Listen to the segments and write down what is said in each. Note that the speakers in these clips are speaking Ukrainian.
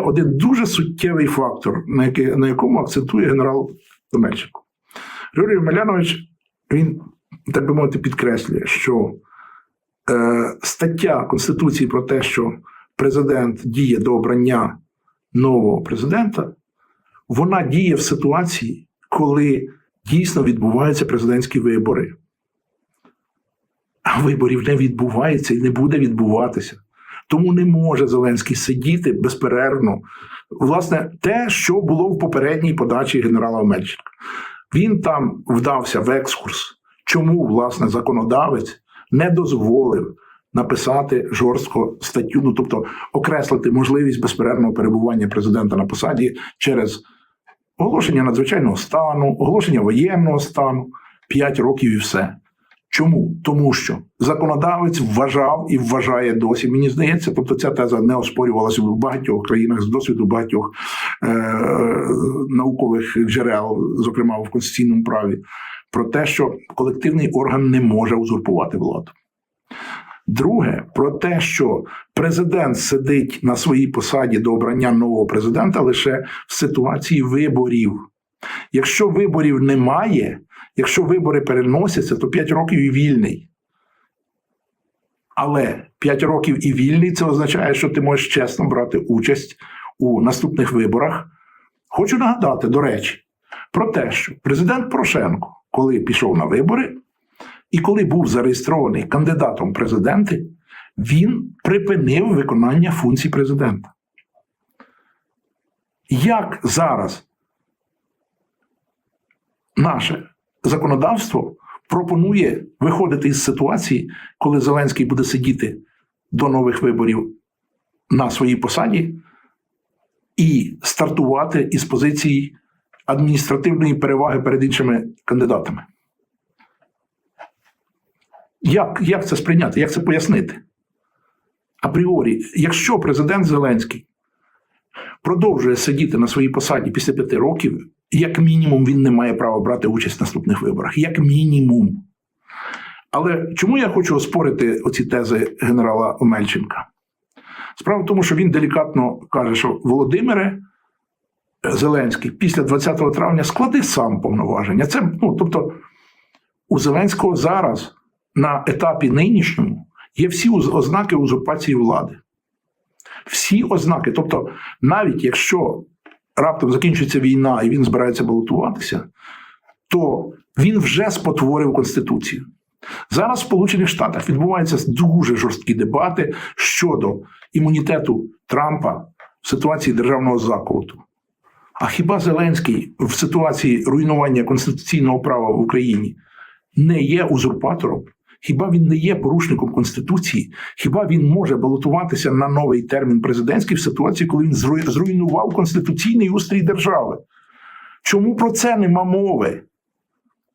один дуже суттєвий фактор, на, який, на якому акцентує генерал Томельченко. Григорій Милянович, він, так би мовити, підкреслює, що е, стаття Конституції про те, що президент діє до обрання нового президента, вона діє в ситуації, коли дійсно відбуваються президентські вибори. А виборів не відбувається і не буде відбуватися. Тому не може Зеленський сидіти безперервно. Власне, те, що було в попередній подачі генерала Омельченка. Він там вдався в екскурс, чому власне законодавець не дозволив написати жорстко статтю, ну тобто окреслити можливість безперервного перебування президента на посаді через оголошення надзвичайного стану, оголошення воєнного стану, 5 років і все. Чому? Тому що законодавець вважав і вважає досі. Мені здається, тобто ця теза не оспорювалася в багатьох країнах з досвіду багатьох е- наукових джерел, зокрема в конституційному праві, про те, що колективний орган не може узурпувати владу. Друге, про те, що президент сидить на своїй посаді до обрання нового президента лише в ситуації виборів. Якщо виборів немає, якщо вибори переносяться, то 5 років і вільний. Але 5 років і вільний це означає, що ти можеш чесно брати участь у наступних виборах. Хочу нагадати, до речі, про те, що президент Порошенко, коли пішов на вибори, і коли був зареєстрований кандидатом президенти, він припинив виконання функцій президента. Як зараз наше законодавство пропонує виходити із ситуації, коли Зеленський буде сидіти до нових виборів на своїй посаді і стартувати із позиції адміністративної переваги перед іншими кандидатами. Як, як це сприйняти? Як це пояснити? Апріорі, якщо президент Зеленський продовжує сидіти на своїй посаді після п'яти років, як мінімум він не має права брати участь в наступних виборах. Як мінімум. Але чому я хочу оспорити оці тези генерала Омельченка? Справа в тому, що він делікатно каже, що Володимире Зеленський після 20 травня склади сам повноваження. Це, ну, тобто, у Зеленського зараз на етапі нинішньому є всі ознаки узурпації влади. Всі ознаки. Тобто, навіть якщо раптом закінчиться війна і він збирається балотуватися, то він вже спотворив Конституцію. Зараз в Сполучених Штатах відбуваються дуже жорсткі дебати щодо імунітету Трампа в ситуації державного заколоту. А хіба Зеленський в ситуації руйнування конституційного права в Україні не є узурпатором? Хіба він не є порушником Конституції? Хіба він може балотуватися на новий термін президентський в ситуації, коли він зруйнував конституційний устрій держави? Чому про це нема мови?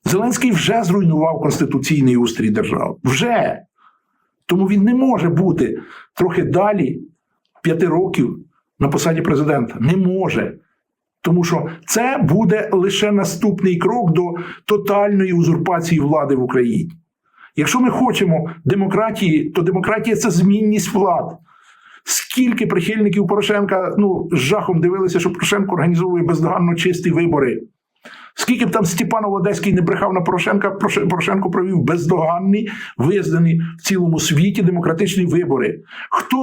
Зеленський вже зруйнував конституційний устрій держави. Вже. Тому він не може бути трохи далі п'яти років на посаді президента. Не може. Тому що це буде лише наступний крок до тотальної узурпації влади в Україні. Якщо ми хочемо демократії, то демократія це змінність влад. Скільки прихильників Порошенка ну, з жахом дивилися, що Порошенко організовує бездоганно чисті вибори. Скільки б там Степанов Одеський не брехав на Порошенка, Порошенко провів бездоганні, визнані в цілому світі демократичні вибори. Хто